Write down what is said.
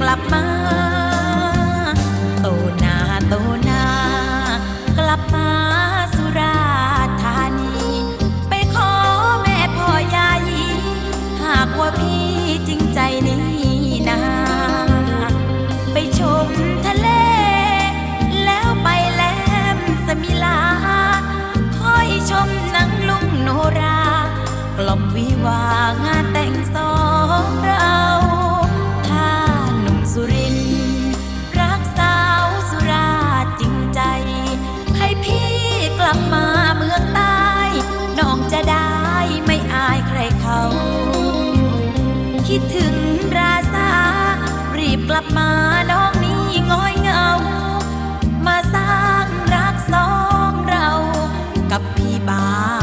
กลับมาโตนาโตนากลับมาสุราธานี ไปขอแม่พ่อยายีหากว่าพี่จริงใจนี่นาไปชมทะเล แล้วไปแหลมสมิลาคอยชมนังลุงโนรา กล่อมวิวางานแต่ับมาเมืองใต้น้องจะได้ไม่อายใครเขา คิดถึงราษารีบกลับมาน้องนี้ง้อยเงา มาสร้างรักสองเรากับพี่บ้า